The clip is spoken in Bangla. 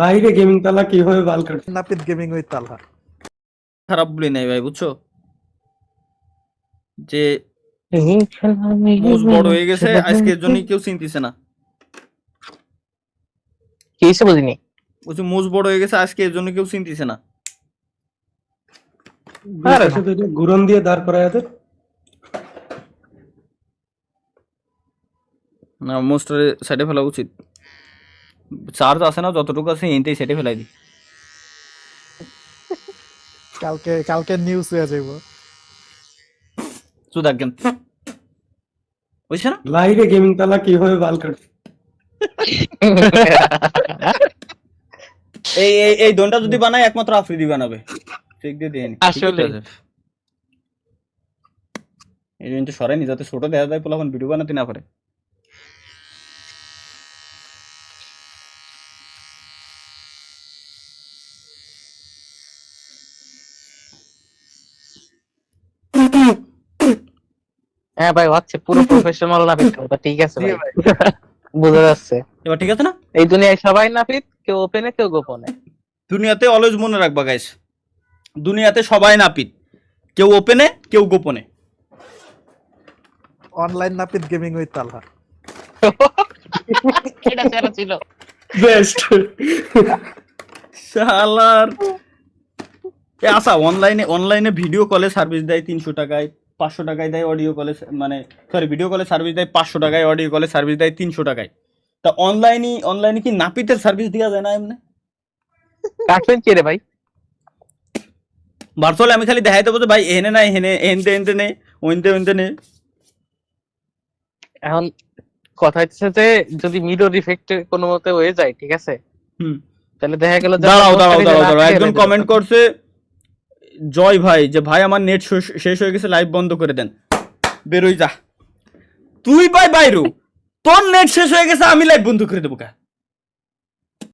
লাইভে গেমিং তালা কীভাবে বাল নাপিত গেমিং উইথ তালহা খারাপ বলি নাই ভাই বুঝছ? যে বড় হয়ে গেছে আজকের জন্য কেউ চিনতেছে না। কি বুঝিনি। বলছি মোজ বড় হয়ে গেছে আজকে এর জন্য কেউ চিনতেছে না। আরে না। দিয়ে দাঁড় করায় আছে না মোস্টারে সাইডে ফেলা উচিত। চার্জ আছে না যতটুকু আছে এনতেই সেটে ফেলাই দি কালকে কালকে নিউজ হয়ে যাইব। চুদার গেম বুঝছে না? লাইভে গেমিং তালা কীভাবে বাল কাটে এই এই এই দনটা যদি বানায় একমাত্র আফ্রিদি বানাবে। চেক দিয়ে দিয়ে নি। আসলে। এই জন্য তো সরাইনি যাতে ছোট দেখা যায় পোলাপান ভিডিও বানাতে না পারে। হ্যাঁ ভাই হচ্ছে পুরো প্রফেশনাল নাপিত কথা ঠিক আছে ভাই। বোঝা যাচ্ছে। এবার ঠিক আছে না? এই দুনিয়ায় সবাই নাপিত কেউ ওপেনে কেউ গোপনে। দুনিয়াতে অলওয়েজ মনে রাখবা গাইস দুনিয়াতে সবাই নাপিত কেউ ওপেনে কেউ গোপনে। অনলাইন নাপিত গেমিং উইথ তালহা। এটা সেরা ছিল। বেস্ট শালার। এ আচ্ছা অনলাইনে অনলাইনে ভিডিও কলে সার্ভিস দেয় তিনশো টাকায়। পাঁচশো টাকায় দেয় অডিও কলে মানে সরি ভিডিও কলে সার্ভিস দেয় পাঁচশো টাকায় অডিও কলে সার্ভিস দেয় তিনশো টাকায়। তা অনলাইনে অনলাইনে কি নাপিতের সার্ভিস দেওয়া যায় না এমনি? কাটবেন কি রে ভাই? ভার্চুয়ালি আমি খালি দেখাই দেবো ভাই এনে না এনে এনতে এনতে নে ওইনতে ওইনতে নে। এখন কথা হচ্ছে যে যদি মিরর ইফেক্ট কোনো মতে হয়ে যায় ঠিক আছে? হুম। তাহলে দেখা গেল দাঁড়াও দাঁড়াও দাঁড়াও একজন কমেন্ট করছে জয় ভাই, যে ভাই আমার নেট শেষ হয়ে গেছে লাইভ বন্ধ করে দেন। বেরোই যা। তুই ভাই বাইরু, তোর নেট শেষ হয়ে গেছে, আমি লাইভ বন্ধ করে দেবো কা।